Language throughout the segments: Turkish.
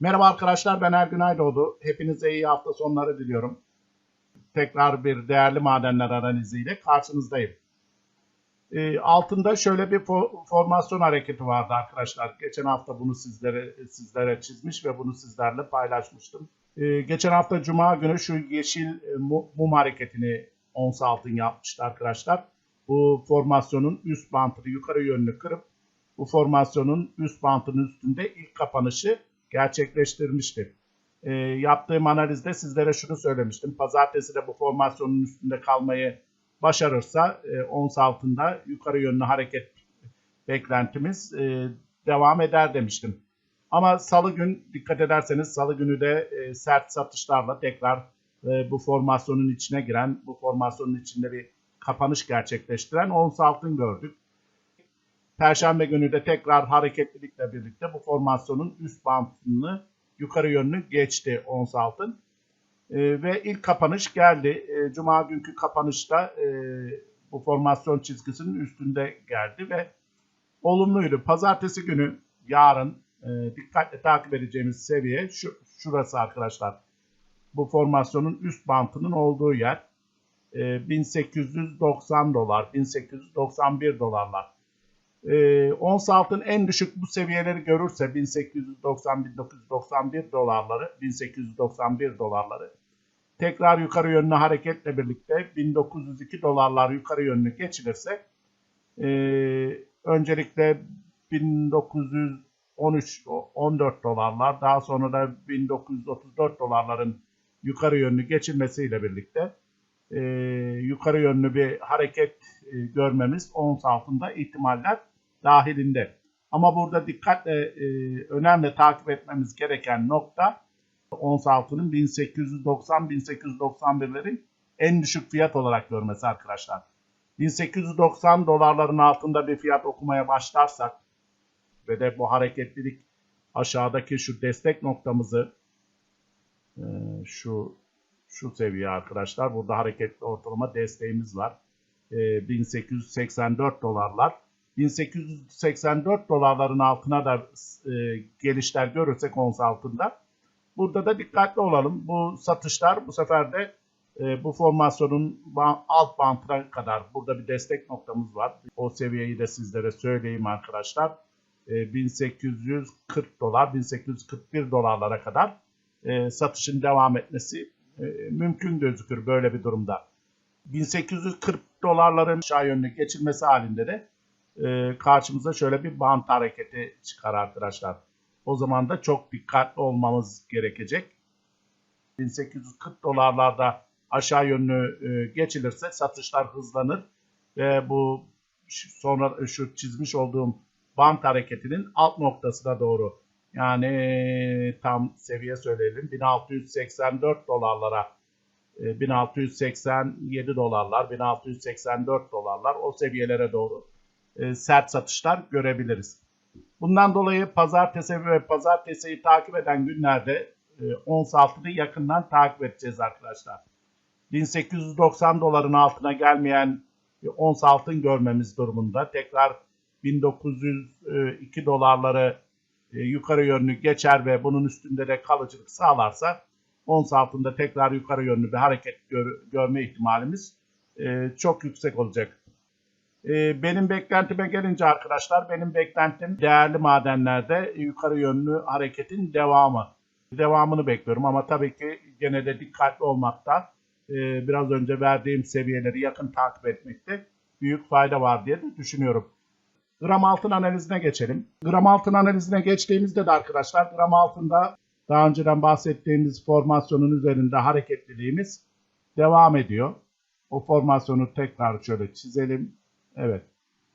Merhaba arkadaşlar ben Ergün Aydoğdu. Hepinize iyi hafta sonları diliyorum. Tekrar bir değerli madenler analiziyle karşınızdayım. E, altında şöyle bir fo- formasyon hareketi vardı arkadaşlar. Geçen hafta bunu sizlere sizlere çizmiş ve bunu sizlerle paylaşmıştım. E, geçen hafta Cuma günü şu yeşil e, mu- mum hareketini ons altın yapmıştı arkadaşlar. Bu formasyonun üst bantını yukarı yönlü kırıp bu formasyonun üst bantının üstünde ilk kapanışı gerçekleştirmişti. E, yaptığım analizde sizlere şunu söylemiştim. Pazartesi de bu formasyonun üstünde kalmayı başarırsa e, ons altında yukarı yönlü hareket beklentimiz e, devam eder demiştim. Ama salı gün dikkat ederseniz salı günü de e, sert satışlarla tekrar e, bu formasyonun içine giren, bu formasyonun içinde bir kapanış gerçekleştiren ons altın gördük. Perşembe günü de tekrar hareketlilikle birlikte bu formasyonun üst bantını yukarı yönlü geçti ons altın. E, ve ilk kapanış geldi. E, Cuma günkü kapanışta e, bu formasyon çizgisinin üstünde geldi ve olumluydu. Pazartesi günü yarın e, dikkatle takip edeceğimiz seviye şu, şurası arkadaşlar. Bu formasyonun üst bantının olduğu yer. E, 1890 dolar, 1891 dolarlar. E, ons altın en düşük bu seviyeleri görürse 1890-1991 dolarları, 1891 dolarları. Tekrar yukarı yönlü hareketle birlikte 1902 dolarlar yukarı yönlü geçilirse e, öncelikle 1913 14 dolarlar daha sonra da 1934 dolarların yukarı yönlü geçilmesiyle birlikte e, yukarı yönlü bir hareket e, görmemiz ons altında ihtimaller dahilinde. Ama burada dikkatle e, önemli takip etmemiz gereken nokta ons altının 1890-1891'lerin en düşük fiyat olarak görmesi arkadaşlar. 1890 dolarların altında bir fiyat okumaya başlarsak ve de bu hareketlilik aşağıdaki şu destek noktamızı e, şu şu seviye arkadaşlar. Burada hareketli ortalama desteğimiz var. E, 1884 dolarlar. 1884 dolarların altına da e, gelişler görürsek ons altında Burada da dikkatli olalım. Bu satışlar bu sefer de e, bu formasyonun alt bantına kadar burada bir destek noktamız var. O seviyeyi de sizlere söyleyeyim arkadaşlar. E, 1840 dolar, 1841 dolarlara kadar e, satışın devam etmesi e, mümkün gözükür böyle bir durumda. 1840 dolarların aşağı yönlü geçilmesi halinde de e, karşımıza şöyle bir bant hareketi çıkar arkadaşlar. O zaman da çok dikkatli olmamız gerekecek. 1840 dolarlarda aşağı yönlü e, geçilirse satışlar hızlanır ve bu sonra şu çizmiş olduğum bant hareketinin alt noktasına doğru yani tam seviye söyleyelim 1684 dolarlara 1687 dolarlar 1684 dolarlar o seviyelere doğru e, sert satışlar görebiliriz. Bundan dolayı pazartesi ve pazartesiyi takip eden günlerde e, ons altını yakından takip edeceğiz arkadaşlar. 1890 doların altına gelmeyen e, ons altın görmemiz durumunda tekrar 1902 dolarları e, yukarı yönlü geçer ve bunun üstünde de kalıcılık sağlarsa ons altında tekrar yukarı yönlü bir hareket gör, görme ihtimalimiz e, çok yüksek olacak. Ee, benim beklentime gelince arkadaşlar benim beklentim değerli madenlerde yukarı yönlü hareketin devamı. Devamını bekliyorum ama tabii ki gene de dikkatli olmakta e, biraz önce verdiğim seviyeleri yakın takip etmekte büyük fayda var diye de düşünüyorum. Gram altın analizine geçelim. Gram altın analizine geçtiğimizde de arkadaşlar gram altında daha önceden bahsettiğimiz formasyonun üzerinde hareketliliğimiz devam ediyor. O formasyonu tekrar şöyle çizelim. Evet.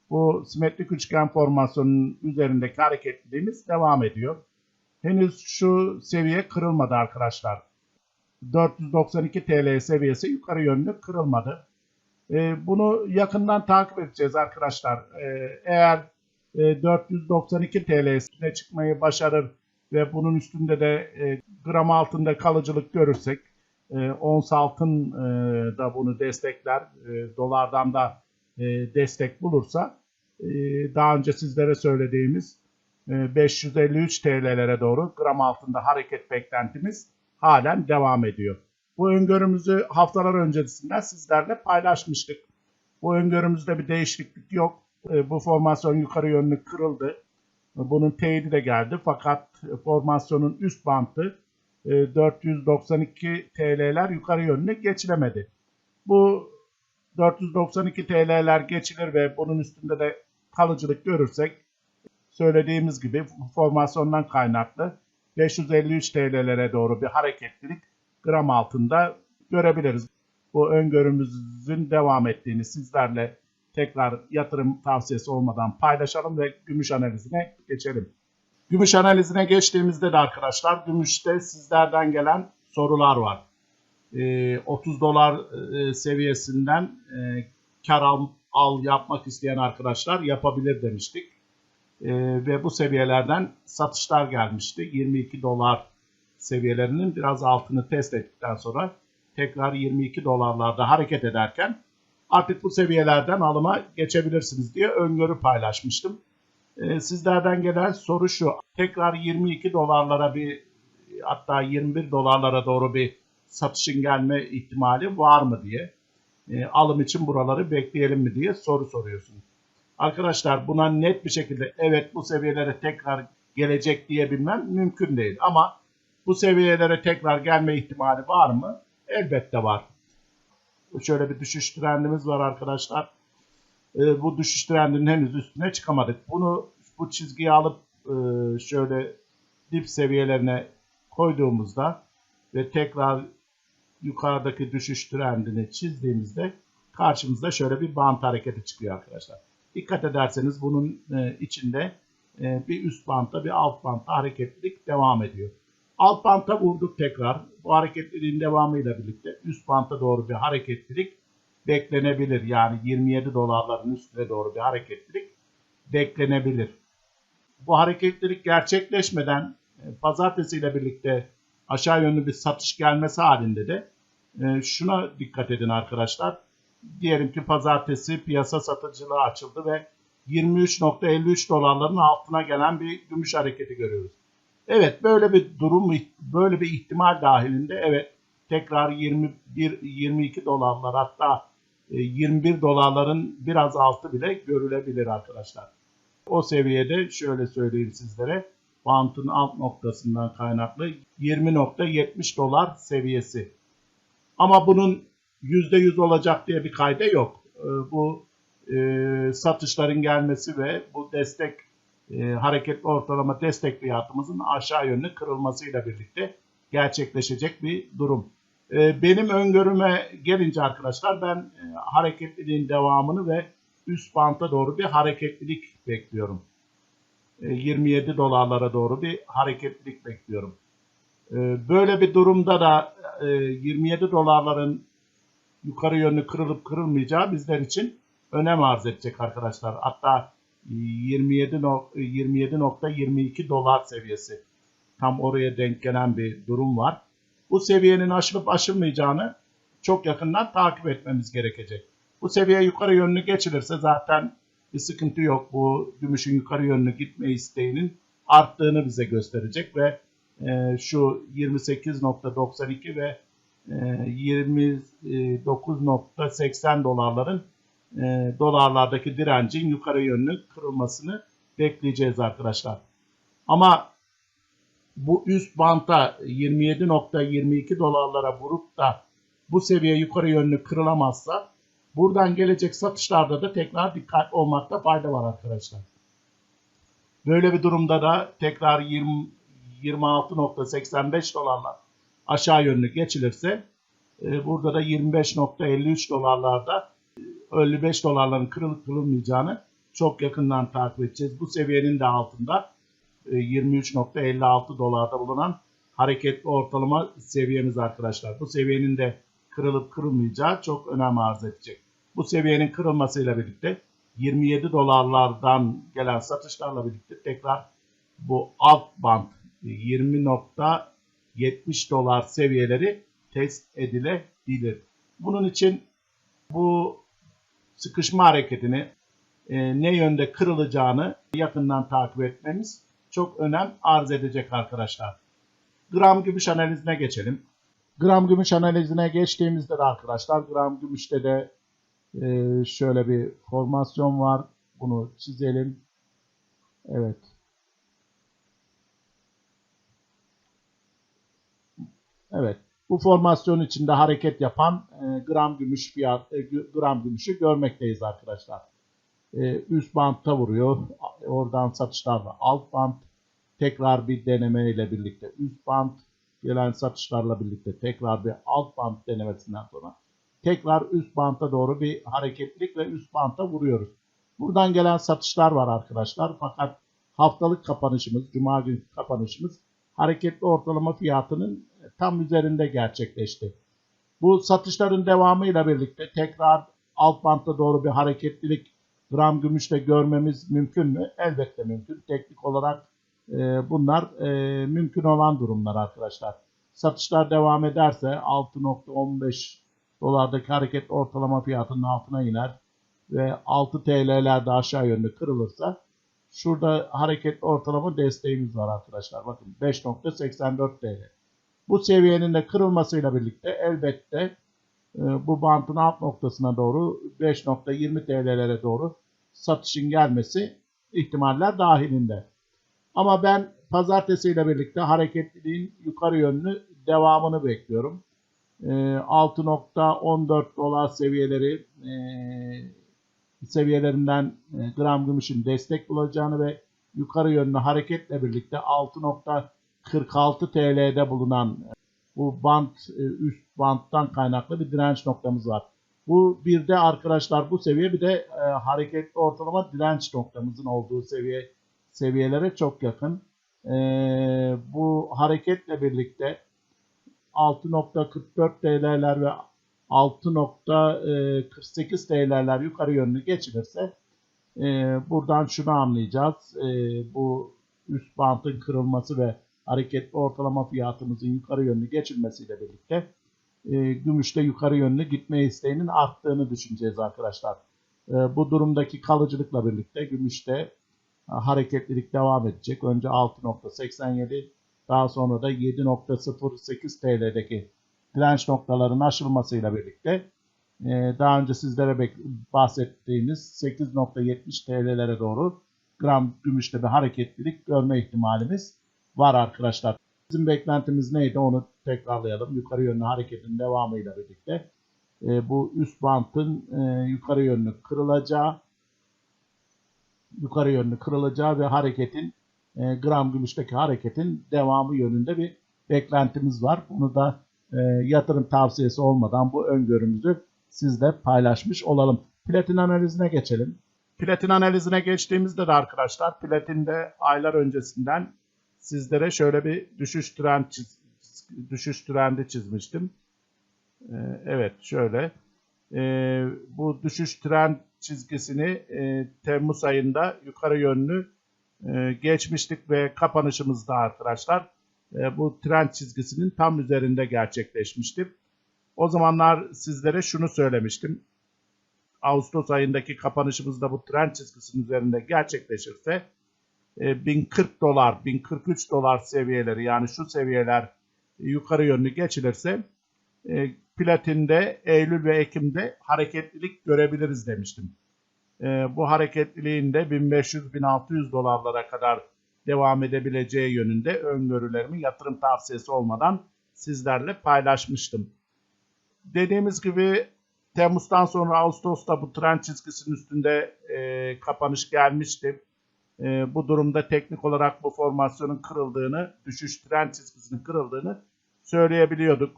Bu simetrik üçgen formasyonun üzerindeki hareketliliğimiz devam ediyor. Henüz şu seviye kırılmadı arkadaşlar. 492 TL seviyesi yukarı yönlü kırılmadı. Ee, bunu yakından takip edeceğiz arkadaşlar. Ee, eğer e, 492 TL üstüne çıkmayı başarır ve bunun üstünde de e, gram altında kalıcılık görürsek e, ons altın e, da bunu destekler. E, dolardan da e, destek bulursa e, daha önce sizlere söylediğimiz e, 553 TL'lere doğru gram altında hareket beklentimiz halen devam ediyor. Bu öngörümüzü haftalar öncesinden sizlerle paylaşmıştık. Bu öngörümüzde bir değişiklik yok. E, Bu formasyon yukarı yönlü kırıldı. Bunun teyidi de geldi fakat formasyonun üst bantı e, 492 TL'ler yukarı yönlü geçilemedi. Bu 492 TL'ler geçilir ve bunun üstünde de kalıcılık görürsek söylediğimiz gibi formasyondan kaynaklı 553 TL'lere doğru bir hareketlilik gram altında görebiliriz. Bu öngörümüzün devam ettiğini sizlerle tekrar yatırım tavsiyesi olmadan paylaşalım ve gümüş analizine geçelim. Gümüş analizine geçtiğimizde de arkadaşlar gümüşte sizlerden gelen sorular var. Ee, 30 dolar e, seviyesinden e, kar al, al yapmak isteyen arkadaşlar yapabilir demiştik. Ee, ve bu seviyelerden satışlar gelmişti. 22 dolar seviyelerinin biraz altını test ettikten sonra tekrar 22 dolarlarda hareket ederken artık bu seviyelerden alıma geçebilirsiniz diye öngörü paylaşmıştım. Ee, sizlerden gelen soru şu. Tekrar 22 dolarlara bir hatta 21 dolarlara doğru bir satışın gelme ihtimali var mı diye. Ee, alım için buraları bekleyelim mi diye soru soruyorsunuz. Arkadaşlar buna net bir şekilde evet bu seviyelere tekrar gelecek diyebilmem mümkün değil. Ama bu seviyelere tekrar gelme ihtimali var mı? Elbette var. Şöyle bir düşüş trendimiz var arkadaşlar. Ee, bu düşüş trendinin henüz üstüne çıkamadık. Bunu bu çizgiyi alıp e, şöyle dip seviyelerine koyduğumuzda ve tekrar yukarıdaki düşüş trendini çizdiğimizde karşımızda şöyle bir bant hareketi çıkıyor arkadaşlar. Dikkat ederseniz bunun e, içinde e, bir üst bantta bir alt bantta hareketlilik devam ediyor. Alt bantta vurduk tekrar. Bu hareketliliğin devamıyla birlikte üst bantta doğru bir hareketlilik beklenebilir. Yani 27 dolarların üstüne doğru bir hareketlilik beklenebilir. Bu hareketlilik gerçekleşmeden e, pazartesiyle birlikte aşağı yönlü bir satış gelmesi halinde de e, şuna dikkat edin arkadaşlar. Diyelim ki pazartesi piyasa satıcılığı açıldı ve 23.53 dolarların altına gelen bir gümüş hareketi görüyoruz. Evet böyle bir durum böyle bir ihtimal dahilinde evet tekrar 21 22 dolarlar hatta 21 e, dolarların biraz altı bile görülebilir arkadaşlar. O seviyede şöyle söyleyeyim sizlere bantın alt noktasından kaynaklı 20.70 dolar seviyesi. Ama bunun %100 olacak diye bir kayda yok. E, bu e, satışların gelmesi ve bu destek e, hareketli ortalama destek fiyatımızın aşağı yönlü kırılmasıyla birlikte gerçekleşecek bir durum. E, benim öngörüme gelince arkadaşlar ben e, hareketliliğin devamını ve üst banta doğru bir hareketlilik bekliyorum. E, 27 dolarlara doğru bir hareketlilik bekliyorum. E, böyle bir durumda da e, 27 dolarların yukarı yönlü kırılıp kırılmayacağı bizler için önem arz edecek arkadaşlar. Hatta 27.22 dolar seviyesi. Tam oraya denk gelen bir durum var. Bu seviyenin aşılıp aşılmayacağını çok yakından takip etmemiz gerekecek. Bu seviye yukarı yönlü geçilirse zaten bir sıkıntı yok. Bu gümüşün yukarı yönlü gitme isteğinin arttığını bize gösterecek ve e, şu 28.92 ve e, 29.80 dolarların e, dolarlardaki direncin yukarı yönlü kırılmasını bekleyeceğiz arkadaşlar. Ama bu üst banta 27.22 dolarlara vurup da bu seviye yukarı yönlü kırılamazsa buradan gelecek satışlarda da tekrar dikkat olmakta fayda var arkadaşlar. Böyle bir durumda da tekrar 20, 26.85 dolarla aşağı yönlü geçilirse e, burada da 25.53 dolarlarda 55 dolarların kırılıp kırılmayacağını çok yakından takip edeceğiz. Bu seviyenin de altında 23.56 e, dolarda bulunan hareketli ortalama seviyemiz arkadaşlar. Bu seviyenin de kırılıp kırılmayacağı çok önem arz edecek. Bu seviyenin kırılmasıyla birlikte 27 dolarlardan gelen satışlarla birlikte tekrar bu alt band 20.70 dolar seviyeleri test edilebilir. Bunun için bu sıkışma hareketini e, ne yönde kırılacağını yakından takip etmemiz çok önem arz edecek arkadaşlar. Gram gümüş analizine geçelim. Gram gümüş analizine geçtiğimizde de arkadaşlar gram gümüşte de e, şöyle bir formasyon var. Bunu çizelim. Evet. Evet. Bu formasyon içinde hareket yapan e, gram gümüş fiyat e, gram gümüşü görmekteyiz arkadaşlar. E, üst bantta vuruyor. Oradan satışlar var. Alt bant tekrar bir deneme ile birlikte üst bant gelen satışlarla birlikte tekrar bir alt bant denemesinden sonra tekrar üst banta doğru bir hareketlilik ve üst banta vuruyoruz. Buradan gelen satışlar var arkadaşlar. Fakat haftalık kapanışımız, cuma günü kapanışımız hareketli ortalama fiyatının tam üzerinde gerçekleşti. Bu satışların devamıyla birlikte tekrar alt bantta doğru bir hareketlilik gram gümüşte görmemiz mümkün mü? Elbette mümkün. Teknik olarak e, bunlar e, mümkün olan durumlar arkadaşlar. Satışlar devam ederse 6.15 dolardaki hareket ortalama fiyatının altına iner ve 6 TL'lerde aşağı yönlü kırılırsa şurada hareket ortalama desteğimiz var arkadaşlar. Bakın 5.84 TL. Bu seviyenin de kırılmasıyla birlikte elbette e, bu bantın alt noktasına doğru 5.20 TL'lere doğru satışın gelmesi ihtimaller dahilinde. Ama ben pazartesiyle birlikte hareketliliğin yukarı yönlü devamını bekliyorum. 6.14 e, dolar seviyeleri e, seviyelerinden gram gümüşün destek bulacağını ve yukarı yönlü hareketle birlikte 6.46 TL'de bulunan bu bant üst banttan kaynaklı bir direnç noktamız var. Bu bir de arkadaşlar bu seviye bir de e, hareketli ortalama direnç noktamızın olduğu seviye seviyelere çok yakın. E, bu hareketle birlikte 6.44 TL'ler ve 6.48 TL'ler yukarı yönlü geçilirse e, buradan şunu anlayacağız. E, bu üst bantın kırılması ve hareketli ortalama fiyatımızın yukarı yönlü geçilmesiyle birlikte e, gümüşte yukarı yönlü gitme isteğinin arttığını düşüneceğiz arkadaşlar. Bu durumdaki kalıcılıkla birlikte gümüşte hareketlilik devam edecek. Önce 6.87 daha sonra da 7.08 TL'deki direnç noktalarının aşılmasıyla birlikte e, daha önce sizlere bahsettiğimiz 8.70 TL'lere doğru gram gümüşte bir hareketlilik görme ihtimalimiz var arkadaşlar. Bizim beklentimiz neydi onu tekrarlayalım. Yukarı yönlü hareketin devamıyla birlikte e, bu üst bantın e, yukarı yönlü kırılacağı yukarı yönlü kırılacağı ve hareketin e, gram gümüşteki hareketin devamı yönünde bir beklentimiz var. Bunu da e, yatırım tavsiyesi olmadan bu öngörümüzü sizle paylaşmış olalım. Platin analizine geçelim. Platin analizine geçtiğimizde de arkadaşlar platinde aylar öncesinden sizlere şöyle bir düşüş trend çiz, düşüş trendi çizmiştim. Ee, evet şöyle. Ee, bu düşüş trend çizgisini e, Temmuz ayında yukarı yönlü e, geçmiştik ve kapanışımızda arkadaşlar e, bu trend çizgisinin tam üzerinde gerçekleşmişti. O zamanlar sizlere şunu söylemiştim. Ağustos ayındaki kapanışımızda bu trend çizgisinin üzerinde gerçekleşirse 1040 e, dolar, 1043 dolar seviyeleri yani şu seviyeler yukarı yönlü geçilirse e, platinde Eylül ve Ekim'de hareketlilik görebiliriz demiştim. E, bu hareketliliğin de 1500-1600 dolarlara kadar devam edebileceği yönünde öngörülerimi yatırım tavsiyesi olmadan sizlerle paylaşmıştım. Dediğimiz gibi Temmuz'dan sonra Ağustos'ta bu trend çizgisinin üstünde e, kapanış gelmişti. E, bu durumda teknik olarak bu formasyonun kırıldığını, düşüş trend çizgisinin kırıldığını söyleyebiliyorduk.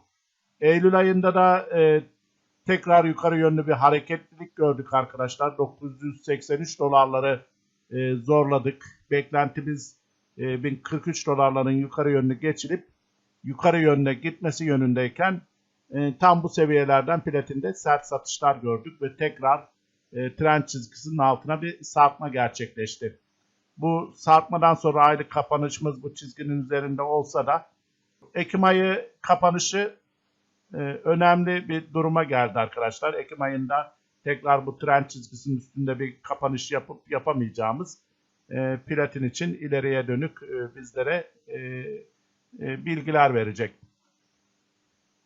Eylül ayında da e, tekrar yukarı yönlü bir hareketlilik gördük arkadaşlar. 983 dolarları e, zorladık. Beklentimiz e, 1043 dolarların yukarı yönlü geçilip yukarı yönde gitmesi yönündeyken e, tam bu seviyelerden platinde sert satışlar gördük ve tekrar e, trend çizgisinin altına bir sarkma gerçekleşti. Bu sarkmadan sonra aylık kapanışımız bu çizginin üzerinde olsa da Ekim ayı kapanışı e, önemli bir duruma geldi arkadaşlar. Ekim ayında tekrar bu trend çizgisinin üstünde bir kapanış yapıp yapamayacağımız e, platin için ileriye dönük e, bizlere e, bilgiler verecek.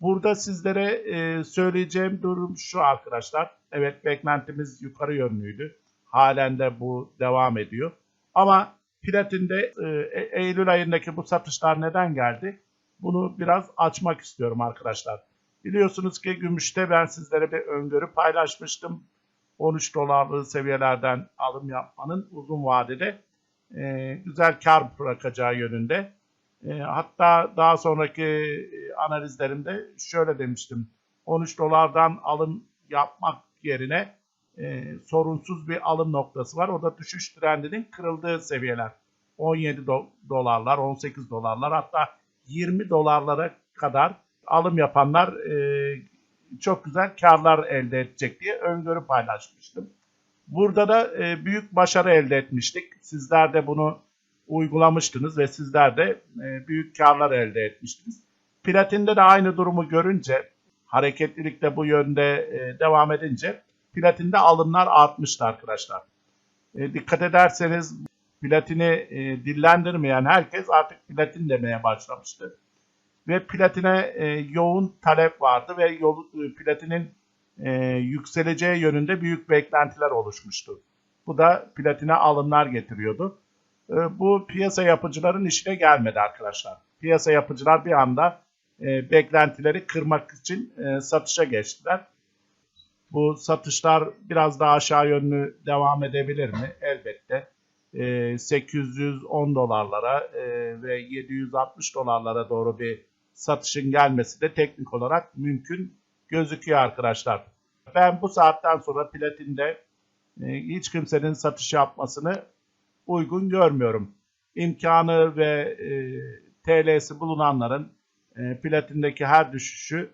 Burada sizlere söyleyeceğim durum şu arkadaşlar. Evet beklentimiz yukarı yönlüydü. Halen de bu devam ediyor. Ama platinde Eylül ayındaki bu satışlar neden geldi? Bunu biraz açmak istiyorum arkadaşlar. Biliyorsunuz ki gümüşte ben sizlere bir öngörü paylaşmıştım. 13 dolarlı seviyelerden alım yapmanın uzun vadede e, güzel kar bırakacağı yönünde. E, hatta daha sonraki e, analizlerimde şöyle demiştim. 13 dolardan alım yapmak yerine e, sorunsuz bir alım noktası var. O da düşüş trendinin kırıldığı seviyeler. 17 do dolarlar, 18 dolarlar hatta 20 dolarlara kadar alım yapanlar e, çok güzel karlar elde edecek diye öngörü paylaşmıştım. Burada da e, büyük başarı elde etmiştik. Sizler de bunu uygulamıştınız ve sizler de e, büyük karlar elde etmiştiniz. Platinde de aynı durumu görünce, hareketlilik de bu yönde e, devam edince platinde alımlar artmıştı arkadaşlar. E, dikkat ederseniz platini e, dillendirmeyen herkes artık platin demeye başlamıştı. Ve platine e, yoğun talep vardı ve yol, e, platinin e, yükseleceği yönünde büyük beklentiler oluşmuştu. Bu da platine alımlar getiriyordu. E, bu piyasa yapıcıların işine gelmedi arkadaşlar. Piyasa yapıcılar bir anda e, beklentileri kırmak için e, satışa geçtiler. Bu satışlar biraz daha aşağı yönlü devam edebilir mi? Elbette. 810 e, dolarlara e, ve 760 dolarlara doğru bir satışın gelmesi de teknik olarak mümkün gözüküyor arkadaşlar. Ben bu saatten sonra platinde e, hiç kimsenin satış yapmasını uygun görmüyorum. İmkanı ve TL'si bulunanların platindeki her düşüşü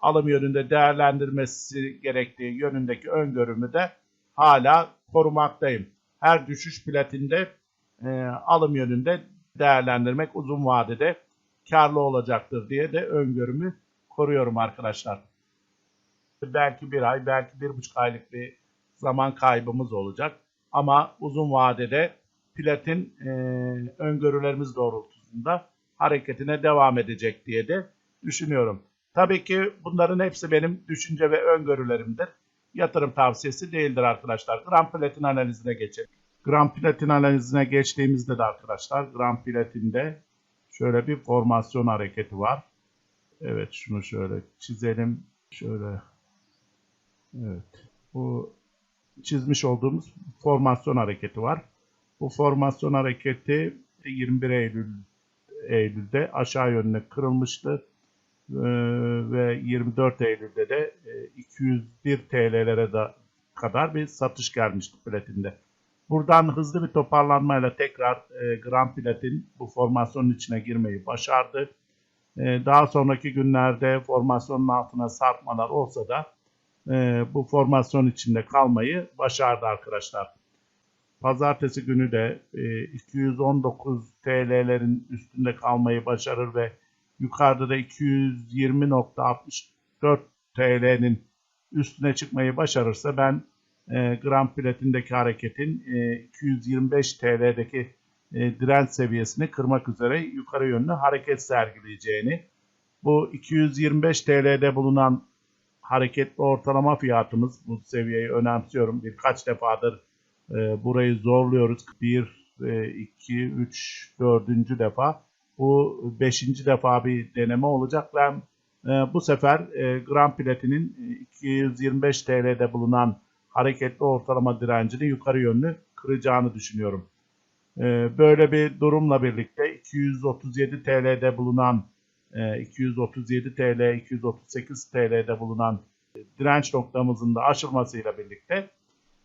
alım yönünde değerlendirmesi gerektiği yönündeki öngörümü de hala korumaktayım. Her düşüş platinde e, alım yönünde değerlendirmek uzun vadede karlı olacaktır diye de öngörümü koruyorum arkadaşlar. Belki bir ay, belki bir buçuk aylık bir zaman kaybımız olacak. Ama uzun vadede platin e, öngörülerimiz doğrultusunda hareketine devam edecek diye de düşünüyorum. Tabii ki bunların hepsi benim düşünce ve öngörülerimdir. Yatırım tavsiyesi değildir arkadaşlar. Gram platin analizine geçelim. Gram platin analizine geçtiğimizde de arkadaşlar gram platinde şöyle bir formasyon hareketi var. Evet şunu şöyle çizelim. Şöyle. Evet. Bu çizmiş olduğumuz formasyon hareketi var. Bu formasyon hareketi 21 Eylül Eylül'de aşağı yönüne kırılmıştı. Ee, ve 24 Eylül'de de 201 e, TL'lere da kadar bir satış gelmişti platinde. Buradan hızlı bir toparlanmayla tekrar e, Grand Platin bu formasyonun içine girmeyi başardı. E, daha sonraki günlerde formasyonun altına sarkmalar olsa da e, bu formasyon içinde kalmayı başardı arkadaşlar. Pazartesi günü de e, 219 TL'lerin üstünde kalmayı başarır ve yukarıda da 220.64 TL'nin üstüne çıkmayı başarırsa ben e, gram platindeki hareketin e, 225 TL'deki e, direnç seviyesini kırmak üzere yukarı yönlü hareket sergileyeceğini, bu 225 TL'de bulunan hareketli ortalama fiyatımız, bu seviyeyi önemsiyorum. Birkaç defadır e, burayı zorluyoruz. 1, 2, 3, 4. defa. Bu 5. defa bir deneme olacak. Ben e, bu sefer e, Grand Platin'in 225 TL'de bulunan hareketli ortalama direncini yukarı yönlü kıracağını düşünüyorum. E, böyle bir durumla birlikte 237 TL'de bulunan 237 e, TL, 238 TL'de bulunan direnç noktamızın da aşılmasıyla birlikte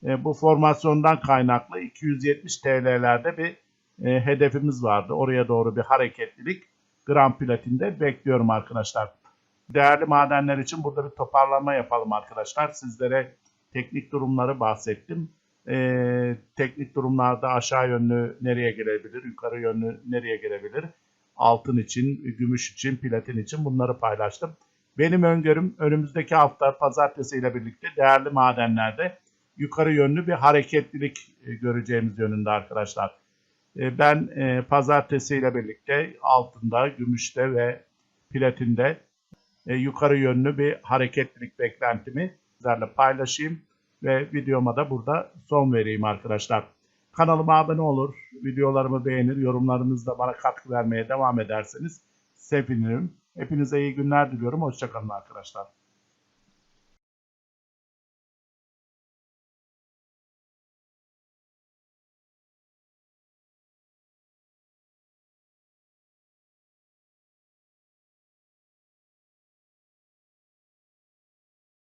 e, bu formasyondan kaynaklı 270 TL'lerde bir hedefimiz vardı. Oraya doğru bir hareketlilik gram platinde bekliyorum arkadaşlar. Değerli madenler için burada bir toparlama yapalım arkadaşlar. Sizlere teknik durumları bahsettim. Ee, teknik durumlarda aşağı yönlü nereye gelebilir, yukarı yönlü nereye gelebilir? Altın için, gümüş için, platin için bunları paylaştım. Benim öngörüm önümüzdeki hafta pazartesi ile birlikte değerli madenlerde yukarı yönlü bir hareketlilik e, göreceğimiz yönünde arkadaşlar. E, ben e, pazartesiyle birlikte altında, gümüşte ve platinde yukarı yönlü bir hareketlilik beklentimi sizlerle paylaşayım ve videoma da burada son vereyim arkadaşlar. Kanalıma abone olur, videolarımı beğenir, yorumlarınızla bana katkı vermeye devam ederseniz sevinirim. Hepinize iyi günler diliyorum. Hoşçakalın arkadaşlar.